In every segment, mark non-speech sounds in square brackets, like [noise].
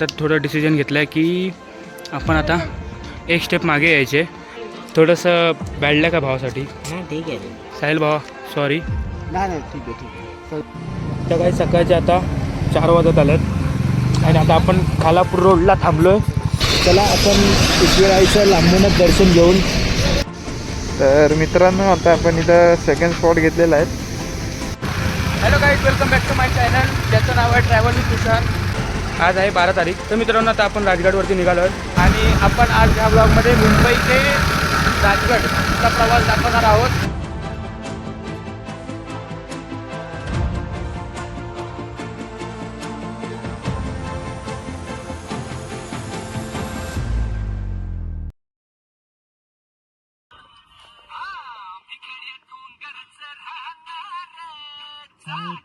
तर थोडं डिसिजन घेतलं आहे की आपण आता एक स्टेप मागे यायचे. थोडंसं बॅडलं का भावासाठी? ठीक आहे. साहिल भावा सॉरी नाही नाही ठीक आहे ठीक आहे. त्या काही सकाळचे आता चार वाजत आलेत. आणि आता आपण खालापूर रोडला थांबलो आहे चला आपण उजवीराईचं लांबूनच दर्शन घेऊन. तर मित्रांनो आता आपण इथं सेकंड स्पॉट घेतलेला आहे. Hello guys welcome back to my channel ज्याचं नाव आहे ट्रॅव्हल विथ तुषार आज आहे बारा तारीख. तर मित्रांनो आता आपण राजगडवरती निघालो आहोत. आणि आपण आज ह्या ब्लॉगमध्ये मुंबई ते राजगडचा प्रवास दाखवणार आहोत. नाही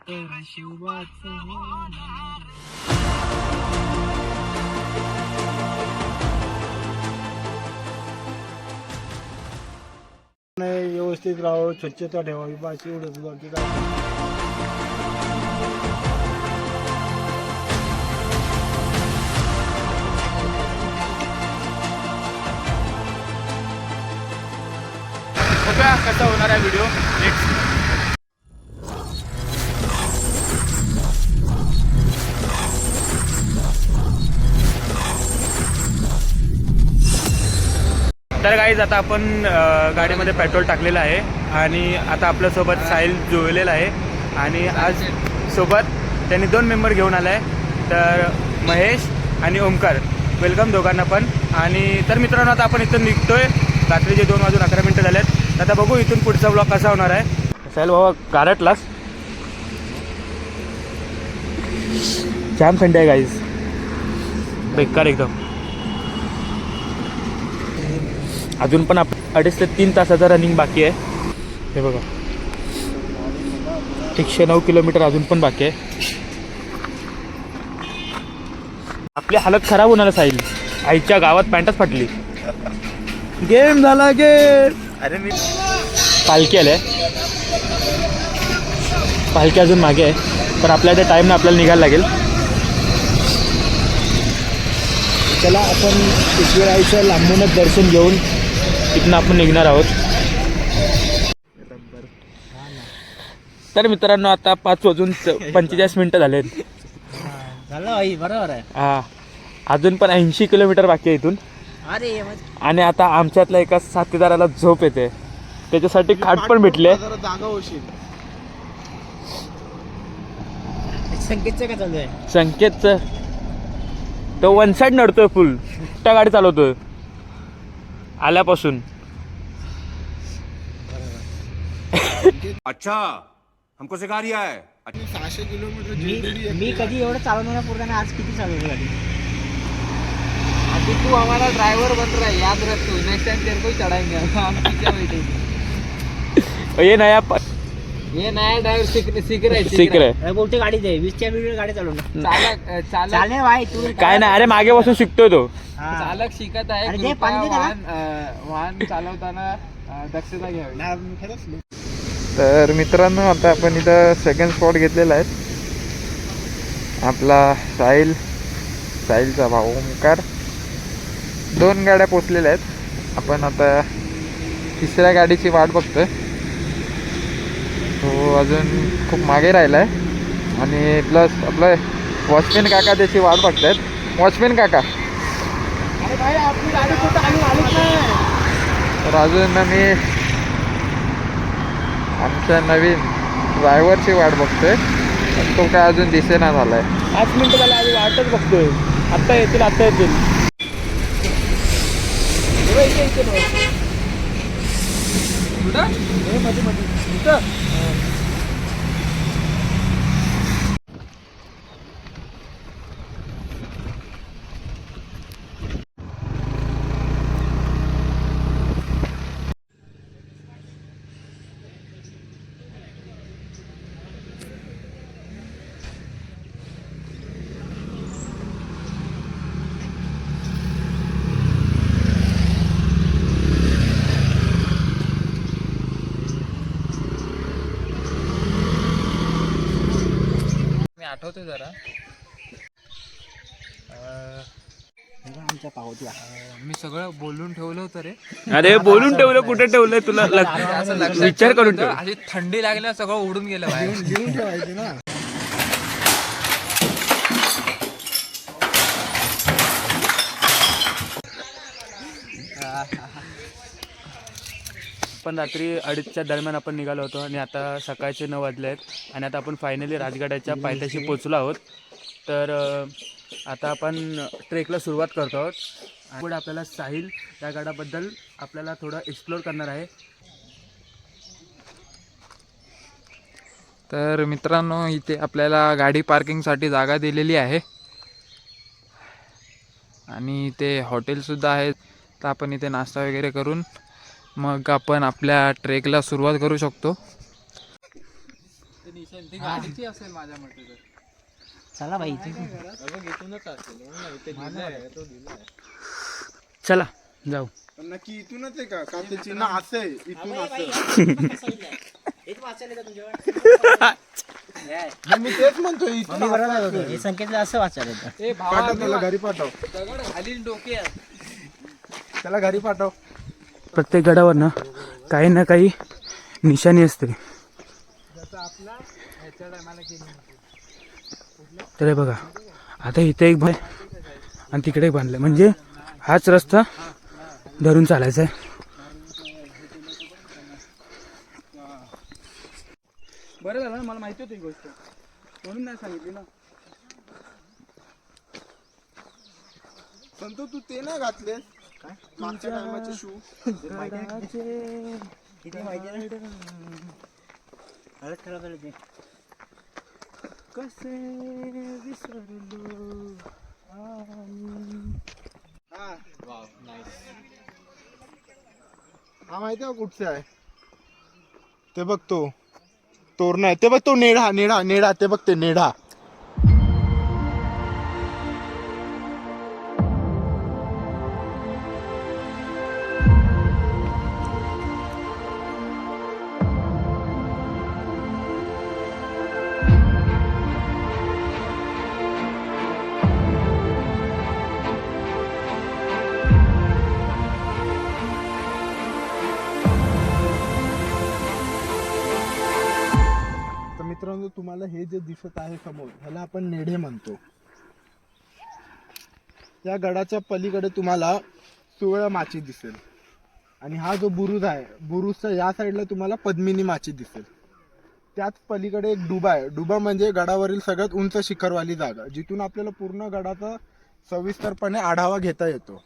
व्यवस्थित राहावं स्वच्छता ठेवावी बाकी एवढंच बाकी काय. कसा होणार आहे व्हिडिओ. नेक्स्ट तर गाईज आता आपण गाडीमध्ये पेट्रोल टाकलेलं आहे आणि आता आपल्यासोबत साहिल जुळलेला आहे. आणि आज सोबत त्यांनी दोन मेंबर घेऊन आला आहे तर महेश आणि ओमकार वेलकम दोघांना पण. आणि तर मित्रांनो आता आपण इथून निघतोय. रात्रीचे दोन वाजून अकरा मिनटं झालेत. आता बघू इथून पुढचा ब्लॉग कसा होणार आहे. साहिल बाबा गारटलास जाम थंडी आहे गाईज बेकार एकदम. अजून पण आप अडीच ते तीन तासाचं रनिंग बाकी आहे. हे बघा. एकशे नऊ किलोमीटर अजून पण बाकी आहे. आपली हालत खराब होणार साईल आईच्या गावात पॅन्टच फाटली. गेम झाला गेम अरे मी पालखी आल्या पालखी अजून मागे आहे. पण आपल्या त्या टाईमनं आपल्याला निघायला लागेल. चला आपण उजवीराईचं लांबूनच दर्शन घेऊन तिथनं आपण निघणार आहोत. तर मित्रांनो आता पाच वाजून पंचेचाळीस मिनटं झालेत. झालं आई बरोबर आहे. हा. अजून पण ऐंशी किलोमीटर बाकी आहे इथून. अरे आणि आता आमच्यातल्या एका साथीदाराला झोप येते. त्याच्यासाठी खाट पण भेटले जागा होशील संकेतचं काय चालू आहे? संकेतचं. तो वन साईड नडतोय फुल त्या गाडी चालवतोय? आल्यापासून. अच्छा हमको सिखा रिया है। मी मी कधी एवढं चालवणार पूर्ण नाही आज किती चालवली गाडी? अभी तू हमारा ड्राइवर बन रहा है याद रख तू. नेक्स्ट टाइम तेरे को ही चढ़ाएंगे. हम पीछे बैठेंगे ये नया प- ये नया ड्राइवर सीख सीख रहे सीख रहे. बोलते गाडी दे. वीसच्या मिनिट गाडी चालवणार चालक चालक. चालणे भाई तू काय नाही अरे मागे बसून शिकतोय तो. हा. चालक शिकत आहे अरे जे कृपया पाणी दे त्याला. वाहन अं, वाहन चालवताना अं, दक्षता घ्यावी. तर मित्रांनो आता आपण इथं सेकंड स्पॉट घेतलेला आहे. आपला साहिल साहिलचा भाऊ ओमकार दोन गाड्या पोचलेल्या आहेत. आपण आता तिसऱ्या गाडीची वाट बघतोय. अजून खूप मागे राहिला आहे आणि प्लस आपलं वॉचमॅन काका त्याची वाट बघतायत. वॉचमॅन काका. तर अजून आम्ही आमच्या नवीन ड्रायव्हरची वाट बघतोय. पण तो काय अजून दिसेना झालाय. पाच मिनिटं झाले आधी वाटच बघतोय. आत्ता येतील आत्ता येतील. मी आठवतो जरा. आमच्या मी सगळं बोलून ठेवलं होतं रे. अरे बोलून ठेवलं? कुठे ठेवलंय तुला? लग- विचार करून ठेव. अशी थंडी लागल्या सगळं उडून गेलं बाहेर. ठेवायचे ना. पण रात्री अडीचच्या दरम्यान आपण निघालो होतो आणि आता सकाळचे नऊ वाजले आहेत आणि आता आपण फायनली राजगडाच्या पायथ्याशी पोचलो आहोत. तर आता आपण ट्रेकला सुरुवात करतो आहोत. पुढे आपल्याला साहिल या गडाबद्दल आपल्याला थोडं एक्सप्लोर करणार आहे. तर मित्रांनो इथे आपल्याला गाडी पार्किंगसाठी जागा दिलेली आहे. आणि इथे हॉटेलसुद्धा आहेत तर आपण इथे नाश्ता वगैरे करून मग आपण आपल्या ट्रेकला सुरुवात करू शकतो. चला बाई. इथे चला जाऊ. नक्की इथूनच आहे का? का ते चिन्ह असं आहे? इथून असं [laughs] मी तेच म्हणतो इथून होतो हे संकेतला असं वाचायला येतं. ए भावा पाठव त्याला घरी पाठव. डोक्यात त्याला घरी पाठव. प्रत्येक गडावर ना काही ना काही निशाणी असते. तर हे बघा आता इथे एक भाई आणि तिकडे एक बांधलं म्हणजे हाच रस्ता धरून चालायचा आहे. बरं झालं ना मला माहिती होती ही गोष्ट. म्हणून नाही सांगितली ना. संतो तू ते नाही घातले मागच्या टायमाचे शू [laughs] किती माहिती आहे ना हळद ठरवलं ते. कसे विसरलो हा माहिती आहे का कुठचा आहे? ते बघ तो. तोरण आहे. ते बघ तो नेढा नेढा नेढा. ते बघ ते नेढा. दिसत आहे समोर ह्याला आपण नेढे म्हणतो. या गडाच्या पलीकडे तुम्हाला सुवळ माची दिसेल. आणि हा जो बुरुज आहे बुरुजचा या साईडला तुम्हाला पद्मिनी माची दिसेल. त्याच पलीकडे एक डुबा आहे. डुबा म्हणजे गडावरील सगळ्यात उंच शिखरवाली जागा जिथून आपल्याला पूर्ण गडाचा सविस्तरपणे आढावा घेता येतो.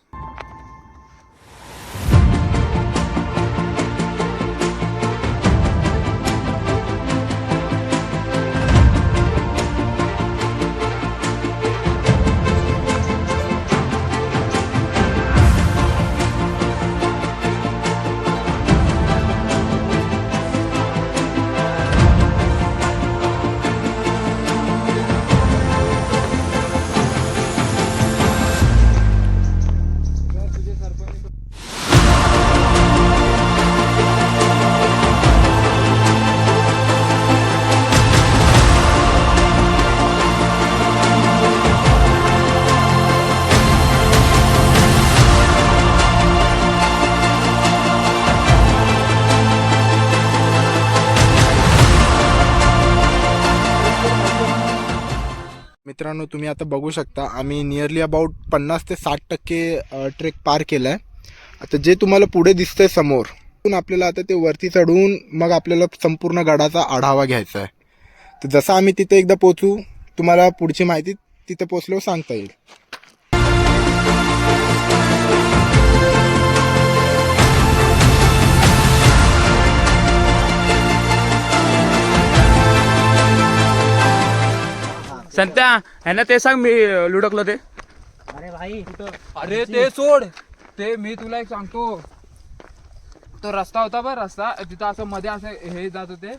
मित्रांनो तुम्ही आता बघू शकता आम्ही नियरली अबाउट पन्नास ते साठ टक्के ट्रेक पार केला आहे आता जे तुम्हाला पुढे दिसतंय समोर आपल्याला आता ते वरती चढून मग आपल्याला संपूर्ण गडाचा आढावा घ्यायचा आहे तर जसं आम्ही तिथे एकदा पोचू तुम्हाला पुढची माहिती तिथे पोचल्यावर सांगता येईल. संत्या ह्यांना ते सांग मी लुडकलो ते. अरे भाई अरे ते सोड. ते मी तुला एक सांगतो. तो रस्ता होता बघ रस्ता. तिथं असं मध्ये असं हे जात होते.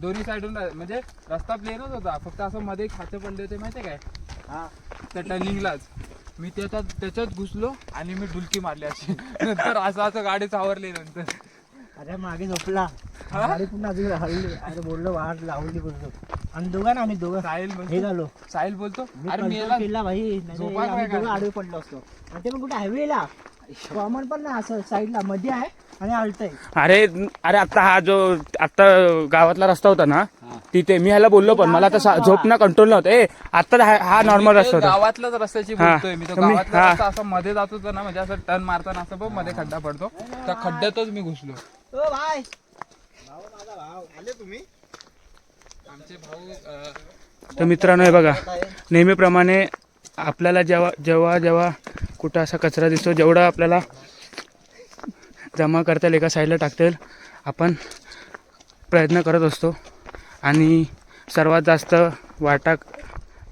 दोन्ही साईडून म्हणजे रस्ता प्लेनच होता. फक्त असं मध्ये खाते पडले होते माहितीये काय? हा. त्या टर्निंगलाच मी त्याच्यात त्याच्यात घुसलो आणि मी डुलकी मारली अशी. नंतर असं असं गाडी सावरली नंतर. अरे मागे झोपला. गाडी पुन्हा अजून हल्ली. अरे बोललो वाट लावली बोललो. आणि दोघं ना आम्ही दोघं. साहिल हे बोलतो. झालो साहिल बोलतो अरे मी control याला केला भाई नाही तर झोपायला आम्ही काय दोघं आडवे पडलो असतो. आणि ते पण कुठे हायवेला कॉमन पण ना असं साईडला मध्ये आहे आणि आलतंय अरे अरे आता हा जो आता गावातला रस्ता होता ना तिथे मी ह्याला बोललो पण मला आता झोपणं कंट्रोल नव्हतं. ए आता हा- हा नॉर्मल रस्ता होता. गावातल्याच रस्त्याची हा. बोलतोय. मी तो मी- गावातला हा. रस्ता असं मध्ये जात होता ना म्हणजे असं टर्न मारताना असं बघमध्ये खड्डा पडतो. त्या खड्ड्यातच मी घुसलो. ओ भाई. आमचे भाऊ. अं, तर मित्रांनो हे बघा. नेहमीप्रमाणे आपल्याला जेव्हा जेव्हा जेव्हा कुठं असा कचरा दिसतो जेवढा आपल्याला जमा करता येईल एका साईडला टाकता येईल आपण प्रयत्न करत असतो. आणि सर्वात जास्त वाटा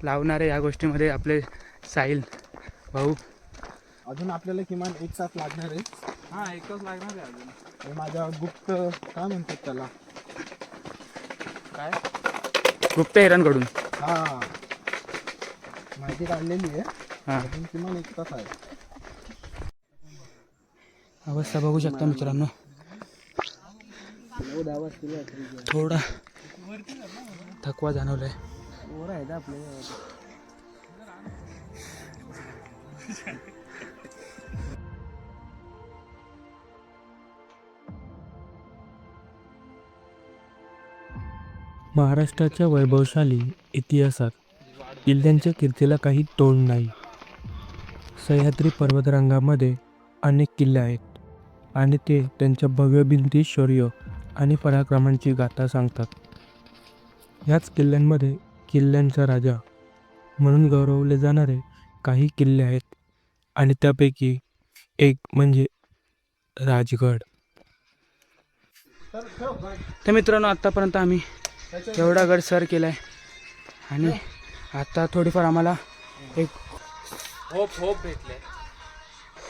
लावणारे या गोष्टीमध्ये आपले साहिल भाऊ. अजून आपल्याला किमान एक तास लागणार आहे. हा एकच लागणार आहे अजून. हे माझ्या गुप्त काय म्हणतात त्याला? काय? गुप्त हिरणकडून हा. माहिती काढलेली आहे. हां. अजून किमान एक तास आहे. अवस्था बघू शकता मित्रांनो. थोडा थकवा जाणवलाय. महाराष्ट्राच्या वैभवशाली इतिहासात किल्ल्यांच्या कीर्तीला काही तोड नाही. सह्याद्री पर्वतरांगामध्ये अनेक किल्ले आहेत आणि ते त्यांच्या भव्य भिंती शौर्य आणि पराक्रमांची गाथा सांगतात. ह्याच किल्ल्यांमध्ये किल्ल्यांचा राजा म्हणून गौरवले जाणारे काही किल्ले आहेत आणि त्यापैकी एक म्हणजे राजगड. तर मित्रांनो आत्तापर्यंत आम्ही एवढा गड सर केला आहे आणि आता थोडीफार आम्हाला एक होप होप भेटले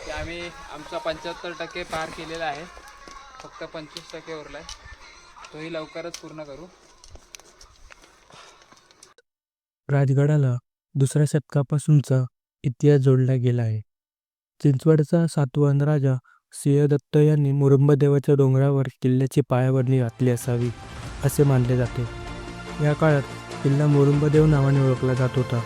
की आम्ही आमचा पंच्याहत्तर टक्के पार केलेला आहे. फक्त पंचवीस टक्के उरलाय. तोही लवकरच पूर्ण करू. राजगडाला दुसऱ्या शतकापासूनचा इतिहास जोडला गेला आहे. चिंचवडचा सातवाहन राजा सिंहदत्त यांनी मुरुंबदेवाच्या डोंगरावर किल्ल्याची पायाभरणी घातली असावी. असे मानले जाते. या काळात किल्ला मुरुंबदेव नावाने ओळखला जात होता.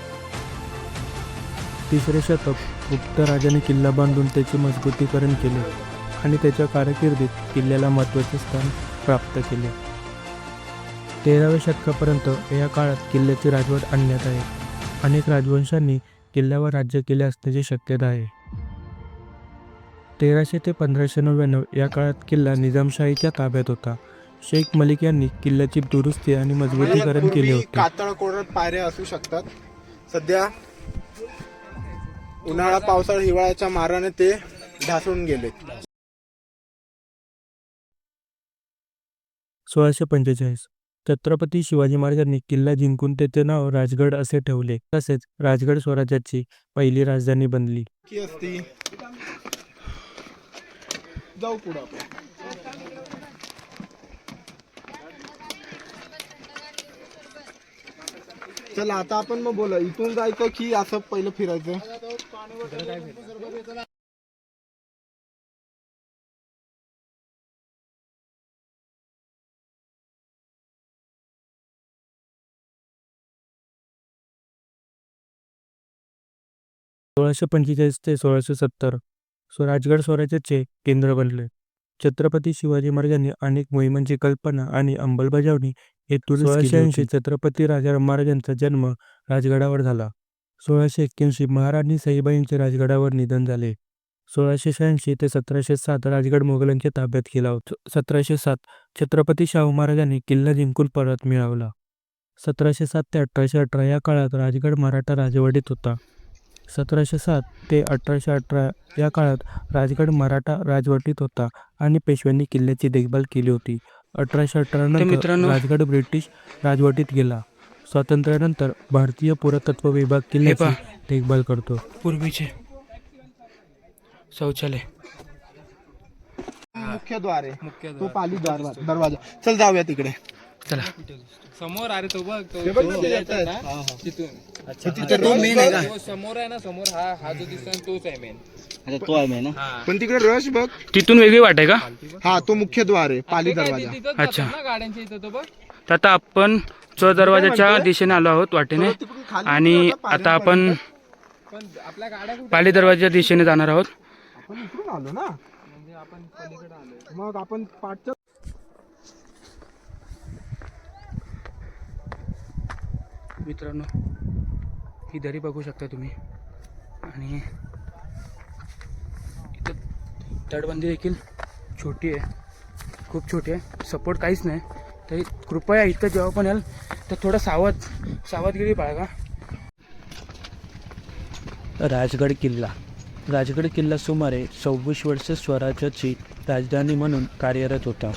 तिसरे शतक गुप्त राजाने किल्ला बांधून त्याचे मजबूतीकरण केले आणि त्याच्या कारकिर्दीत किल्ल्याला महत्त्वाचे स्थान प्राप्त केले. तेराव्या शतकापर्यंत या काळात किल्ल्याची राजवट आणण्यात आहे. अनेक राजवंशांनी किल्ल्यावर राज्य केले असण्याची शक्यता आहे. तेराशे ते पंधराशे नव्याण्णव या काळात किल्ला निजामशाहीच्या ताब्यात होता. शेख मलिक यांनी किल्ल्याची दुरुस्ती आणि मजबूतीकरण केले होते. कातळ कोरड पायऱ्या असू शकतात. सध्या उन्हाळा पावसाळा हिवाळ्याच्या माराने ते ढासळून गेले सोळाशे पंचेचाळीस. छत्रपती शिवाजी महाराजांनी किल्ला जिंकून त्याचे नाव राजगड असे ठेवले. तसेच राजगड स्वराज्याची पहिली राजधानी बनली. जाऊ पुढं चला आता आपण मग बोला. इथून जायचं की असं पहिलं फिरायचं? सोळाशे पंचेचाळीस ते सोळाशे सत्तर स्वराजगड स्वराज्याचे केंद्र बनले. छत्रपती शिवाजी महाराजांनी अनेक मोहिमांची कल्पना आणि अंमलबजावणी हेतून सोळाशे ऐंशी छत्रपती राजाराम महाराजांचा जन्म राजगडावर झाला. सोळाशे एक्क्याऐंशी महाराणी सईबाईंचे राजगडावर निधन झाले. सोळाशे शहाऐंशी ते सतराशे सात राजगड मोगलांच्या ताब्यात गेला होता. सतराशे सात छत्रपती शाहू महाराजांनी किल्ला जिंकून परत मिळवला. सतराशे सात ते अठराशे अठरा या काळात राजगड मराठा राजवटीत होता. सतराशे सात ते अठराशे अठरा या काळात राजगड मराठा राजवटीत होता आणि पेशव्यांनी किल्ल्याची देखभाल केली होती. अठराशे अठरा राजगड ब्रिटिश राजवटीत गेला. स्वातंत्र्यानंतर भारतीय पुरातत्व विभाग किल्ल्याची. देखभाल करतो. पूर्वीचे शौचालय. मुख्य द्वार आहे. मुख्य तो पाली दरवाजा दरवाजा. चल जाऊया तिकडे. चला. समोर अरे तो बघ तो हे तो ते. ना, तिथून. तो मेन आहे का? तो समोर आहे ना समोर हा हा जो दिसतोय तोच आहे मेन पण तिकडे रश बघ. तिथून वेगळी वाट आहे का? हा तो मुख्य द्वार आहे पाली ते दरवाजा. अच्छा. ना गाड्यांच्या इथं तो बघ. तर आता आपण चोर दरवाजाच्या दिशेने आलो आहोत वाटेने. तिकडून खाली आणि उतरला, आता आपण पण आपल्या गाड्या कुठे? पाली दरवाजाच्या दिशेने जाणार आहोत. आपण इकडून आलो ना. म्हणजे आपण पलीकडे आलोय. मग आपण पाठच्या मित्रांनो ही दरी बघू शकता तुम्ही. आणि इथं तटबंदी देखील छोटी आहे. खूप छोटी आहे. सपोर्ट काहीच नाही. तरी कृपया इथं जेव्हा पण याल तर थोडं सावध सावधगिरी बाळगा. राजगड किल्ला. राजगड किल्ला सुमारे सव्वीस वर्ष स्वराज्याची राजधानी म्हणून कार्यरत होता.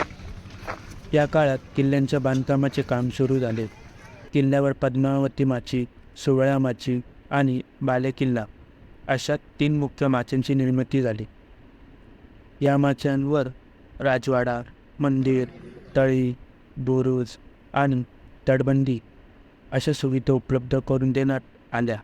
या काळात किल्ल्यांच्या बांधकामाचे काम सुरू झाले. किल्ल्यावर पद्मावती माची सुवळा माची आणि बालेकिल्ला अशा तीन मुख्य माच्यांची निर्मिती झाली. या माच्यांवर राजवाडा मंदिर तळी बुरुज आणि तटबंदी अशा सुविधा उपलब्ध करून देण्यात आल्या.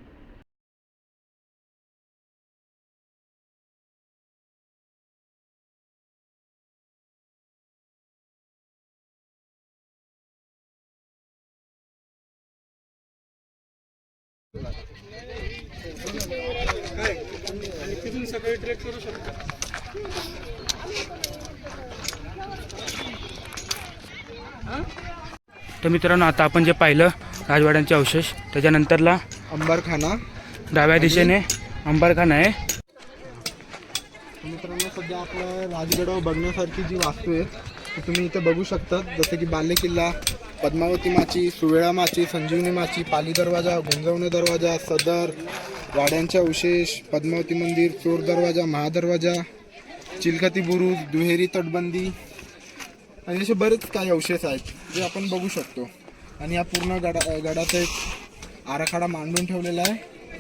तर मित्रांनो आता आपण जे पाहिलं राजवाड्यांचे अवशेष त्याच्यानंतरला अंबारखाना. डाव्या दिशेने अंबरखाना आहे. मित्रांनो सध्या आपलं राजगडावर बघण्यासारखी जी वास्तू आहे ती तुम्ही इथे बघू शकता जसं की बाले किल्ला पद्मावती माची सुवेळा माची संजीवनी माची पाली दरवाजा गुंजवणे दरवाजा सदर वाड्यांच्या अवशेष पद्मावती मंदिर चोर दरवाजा महादरवाजा चिलखती बुरुज दुहेरी तटबंदी. आणि असे बरेच काही अवशेष आहेत जे आपण बघू शकतो. आणि या पूर्ण गडा गडाचा एक आराखडा मांडून ठेवलेला आहे.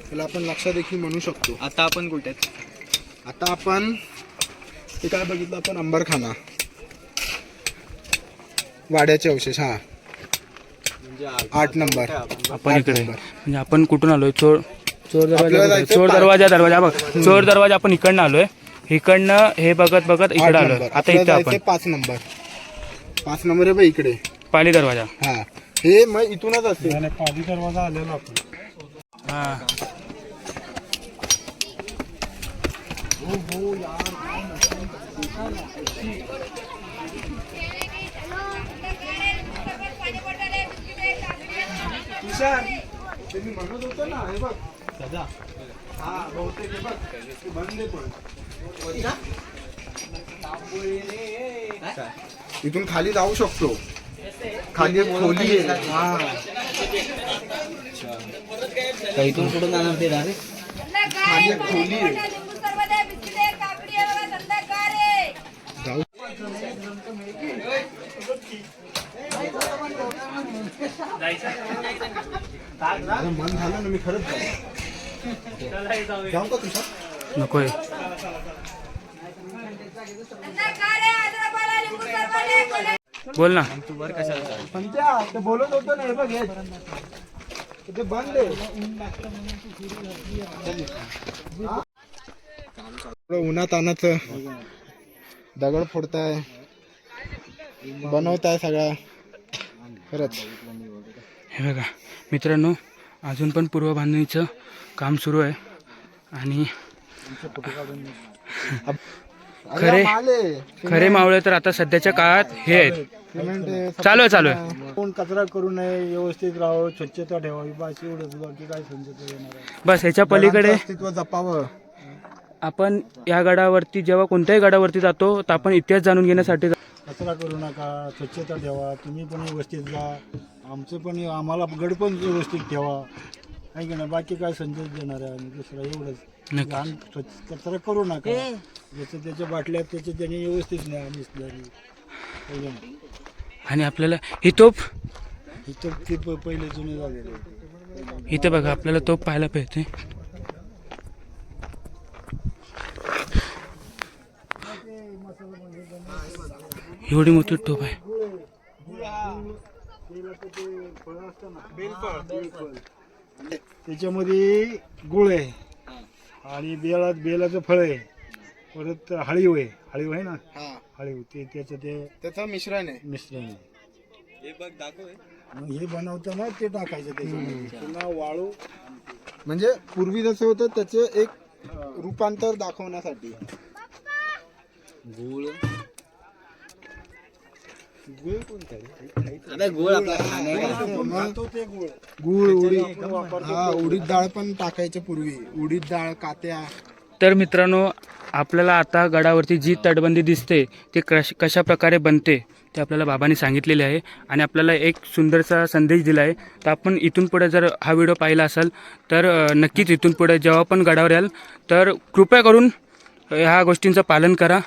त्याला आपण लक्षात देखील म्हणू शकतो. आता आपण कुठे आता आपण हे काय बघितलं आपण? अंबरखाना. वाड्याचे अवशेष हा. आठ नंबर. आपण इकडे. म्हणजे आपण कुठून आलोय? चोर चोर दरवाजा चोर. दरवाजा दरवाजा बघ. चोर दरवाजा आपण इकडनं आलोय. इकडनं हे बघत बघत इकडे आलोय. आता इथं आपण. पाच नंबर. पाच नंबर आहे बघ इकडे. पाली दरवाजा. हा. हे मग इथूनच असते. हा. मी म्हणत होतो ना हे बघ. हा बहुतेक हे बघ ते पण. इथून खाली जाऊ शकतो. खाली एक खोली आहे. हा. इथून कुठून जाणार ते डायरेक्ट खाली एक खोली आहे जाऊ अरे मन झालं ना मी खरंच जाऊ. का तुझ्या? नकोय. बोल ना. पंचा ते बोलत होतो ना हे बघ हे. ते बंद आहे. उन्हात आणत दगड फोडताय बनवताय सगळा खरंच. हे बघा मित्रांनो अजून पण पूर्व बांधणीचं काम सुरू आहे. आणि खरे-. खरे मावळे तर आता सध्याच्या काळात हे आहेत. चालू आहे चालू आहे. कोण कचरा करू नये व्यवस्थित राहावं स्वच्छता ठेवावी बस एवढंच बाकी काय समजत बस ह्याच्या पलीकडे जपावं. आपण या गडावरती जेव्हा कोणत्याही गडावरती जातो तर आपण इतिहास जाणून घेण्यासाठी कचरा करू नका स्वच्छता ठेवा तुम्ही पण व्यवस्थित जा. आमचं पण आम्हाला गड पण व्यवस्थित ठेवा. आहे की नाही? बाकी काय संदेश देणार आहे आणि दुसरं एवढंच. नक्की. घाण स्वच्छ कचरा करू नका. ज्याच्या त्याच्या बाटल्या त्याच्या त्याने व्यवस्थित नाही? आणि आपल्याला ही तोप इथं ते प- पहिले जुने झालेले. इथे बघा आपल्याला तोप पाहायला पाहिजे एवढी मोठी तोप आहे. त्याच्यामध्ये गुळ आहे. आणि बेला बेलाचं फळ आहे. परत हळीव आहे. हळीव आहे ना? हा. हळीव. ते त्याचं ते त्याचं मिश्रण आहे. मिश्रण आहे. मग हे बनवताना ते टाकायचं त्याच्यामध्ये. पुन्हा वाळू. म्हणजे पूर्वी जसं होतं त्याचे एक रूपांतर दाखवण्यासाठी. गुळ. गुळ कोणता रे? आता गुळ आपला उडीद. हा उडीद डाळ पण टाकायचे पूर्वी. उडीद डाळ कात्या. तर मित्रांनो आपल्याला आता गडावरती जी तटबंदी दिसते ती कश कशा प्रकारे बनते ते आपल्याला बाबांनी सांगितलेले आहे. आणि आपल्याला एक सुंदरसा संदेश दिला आहे तर आपण इथून पुढे जर हा व्हिडिओ पाहिला असाल तर नक्कीच इथून पुढे जेव्हा पण गडावर याल तर कृपया करून ह्या गोष्टींचं पालन करा.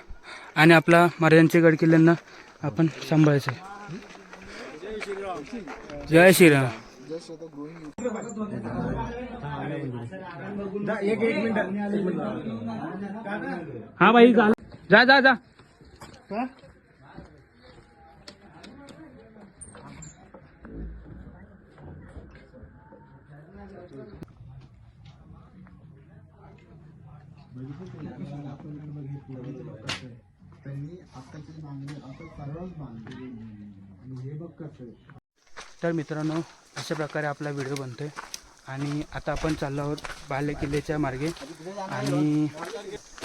आणि आपला महाराजांचे गड किल्ल्यांना आपण सांभाळायचं. जय श्रीराम. हा भाई झालं जा जा तर मित्रांनो अशा प्रकारे आपला व्हिडिओ बनतोय. आणि आता आपण चाललो आहोत बाले किल्ल्याच्या मार्गे. आणि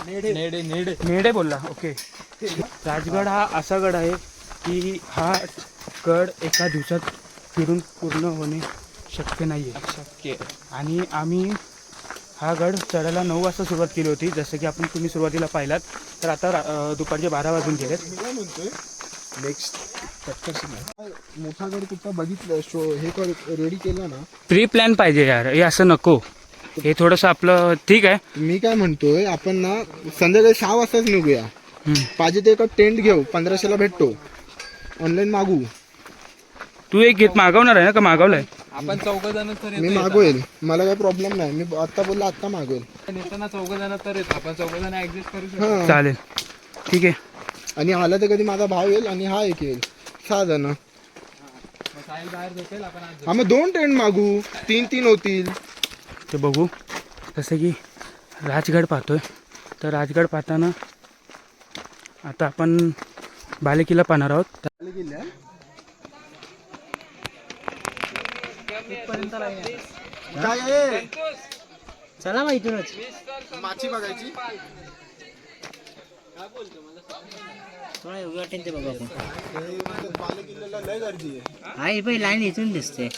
नेडे नेडे. नेडे बोलला ओके. राजगड हा असा गड आहे की हा गड एका दिवसात फिरून पूर्ण होणे शक्य नाही आहे शक्य. आणि आम्ही हा गड चढायला नऊ वाजता सुरुवात केली होती. जसं की आपण तुम्ही सुरुवातीला पाहिलात. तर आता दुपारचे बारा वाजून गेलेत. नेक्स्ट मोठा गड कुठं बघितलं शो हे कर रेडी केलं ना. प्री प्लॅन पाहिजे यार. हे असं नको. हे थोडंसं आपलं ठीक आहे. मी काय म्हणतोय आपण ना संध्याकाळी सहा वाजताच निघूया. पाहिजे ते एका टेंट घेऊ. पंधराशेला भेटतो. ऑनलाईन मागू. तू एक घेत मागवणार आहे ना का? मागवलाय. आपण चौघ जण तर मी मागवेल. मला काही प्रॉब्लेम नाही. मी आता बोललो आता मागवेल. येताना चौघ जण तर येतो. आपण चौघ जण ऍडजस्ट करू शकतो. हा. चालेल. ठीक आहे. आणि आला तर कधी माझा भाव येईल आणि हा एक येईल. सहा जण. मग साहिल बाहेर झोपेल आपण आज हा मग दोन टेंट मागू. तीन तीन होतील. ते बघू. जसं की राजगड पाहतोय. तर राजगड पाहताना आता आपण बालेकिल्ला पाहणार आहोत. काय आहे? चला मग इथूनच. माची बघायची. थोडा योग्य वाटेल ते बघू आपण. हे बालेकिल्ल्याला लय गर्दी आहे हा ही पहिली लाईन इथून दिसते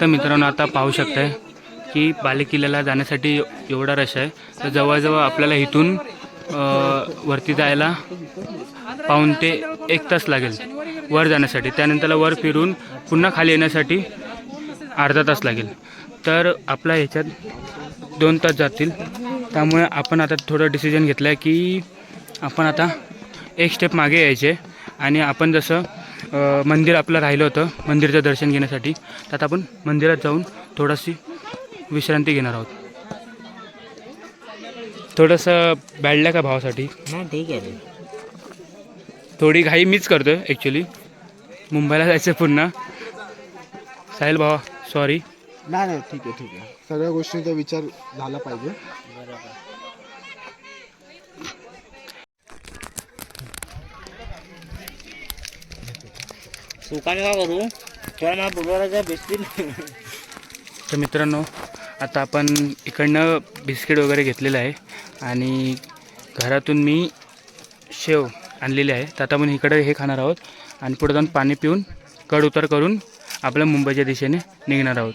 तर मित्रांनो आता पाहू शकताय की बालेकिल्ल्याला जाण्यासाठी एवढा रश आहे. तर जवळजवळ आपल्याला इथून वरती जायला पाऊन ते एक तास लागेल वर जाण्यासाठी. त्यानंतरला वर फिरून पुन्हा खाली येण्यासाठी अर्धा तास लागेल. तर आपला ह्याच्यात दोन तास जातील. त्यामुळे आपण आता थोडं डिसिजन घेतलं आहे की आपण आता एक स्टेप मागे यायचे आणि आपण जसं मंदिर आपलं राहिलं होतं मंदिरचं दर्शन घेण्यासाठी तर आपण मंदिरात जाऊन थोडीशी विश्रांती घेणार आहोत. थोडंसं बॅडल्या का भावासाठी? नाही ठीक आहे. थोडी घाई मीच करतो आहे ॲक्च्युली मुंबईला जायचं पुन्हा. साहिल भावा सॉरी नाही नाही ठीक आहे ठीक आहे. सगळ्या गोष्टींचा विचार झाला पाहिजे. सुकाने का करू? थोडा मला बुधवाराचा बिस्किट तर मित्रांनो आता आपण इकडनं बिस्किट वगैरे घेतलेलं आहे आणि घरातून मी शेव आणलेली आहे. तर आता आपण इकडे हे खाणार आहोत आणि पुढे जाऊन पाणी पिऊन कड उतर करून आपल्या मुंबईच्या दिशेने निघणार आहोत.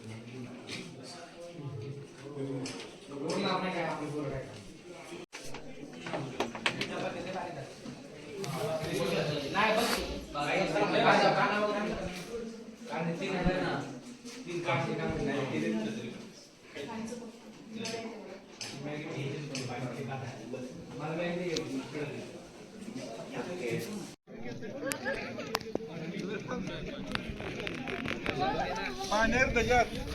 पाण्यात त्याच्यात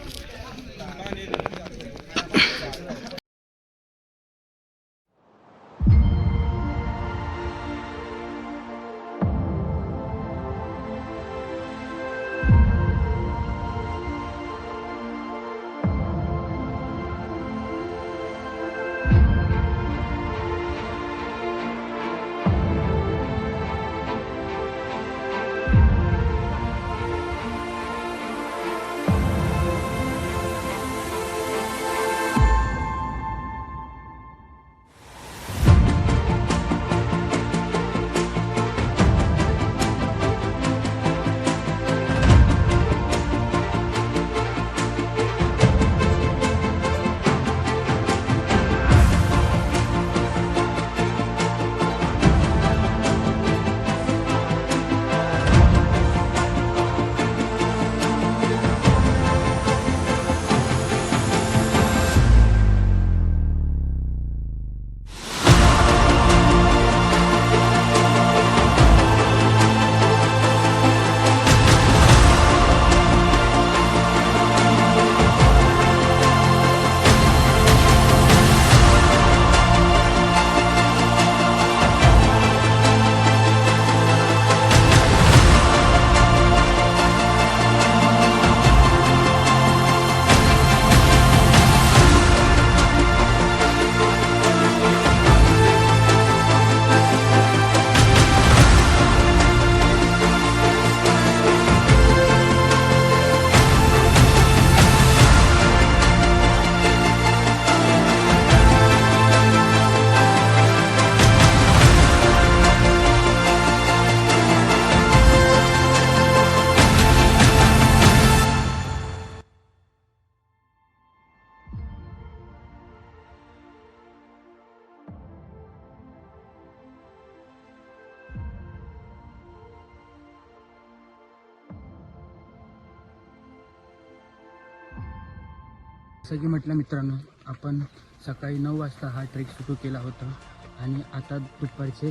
जसं की म्हटलं मित्रांनो आपण सकाळी नऊ वाजता हा ट्रेक सुरू केला होता. आणि आता दुपारचे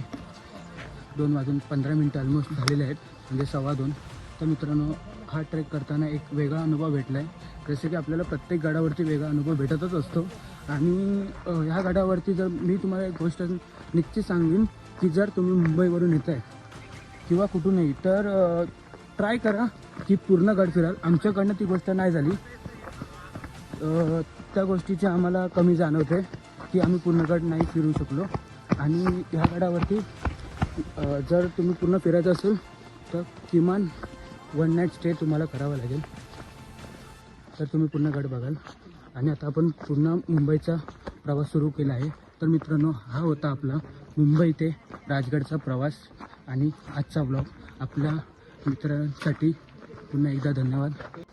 दोन वाजून पंधरा मिनटं ऑलमोस्ट झालेले आहेत म्हणजे सव्वा दोन. तर मित्रांनो हा ट्रेक करताना एक वेगळा अनुभव भेटला आहे जसं की आपल्याला प्रत्येक गडावरती वेगळा अनुभव भेटतच असतो. आणि ह्या गडावरती जर मी तुम्हाला एक गोष्ट निश्चित सांगेन की जर तुम्ही मुंबईवरून येत आहे किंवा कुठूनही तर ट्राय करा की पूर्ण गड फिराल. आमच्याकडनं ती गोष्ट नाही झाली. त्या गोष्टीचे आम्हाला कमी जाणवते की आम्ही पूर्ण गड नाही फिरू शकलो. आणि ह्या गडावरती जर तुम्ही पूर्ण फिरायचं असेल तर किमान वन नाईट स्टे तुम्हाला करावा लागेल. तर तुम्ही पूर्ण गड बघाल. आणि आता आपण पूर्ण मुंबईचा प्रवास सुरू केला आहे. तर मित्रांनो हा होता आपला मुंबई ते राजगडचा प्रवास. आणि आजचा ब्लॉग आपल्या मित्रांसाठी पुन्हा एकदा धन्यवाद.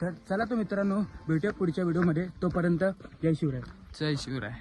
तर चला तो मित्रांनो भेटूया पुढच्या व्हिडिओमध्ये तोपर्यंत जय शिवराय. जय शिवराय.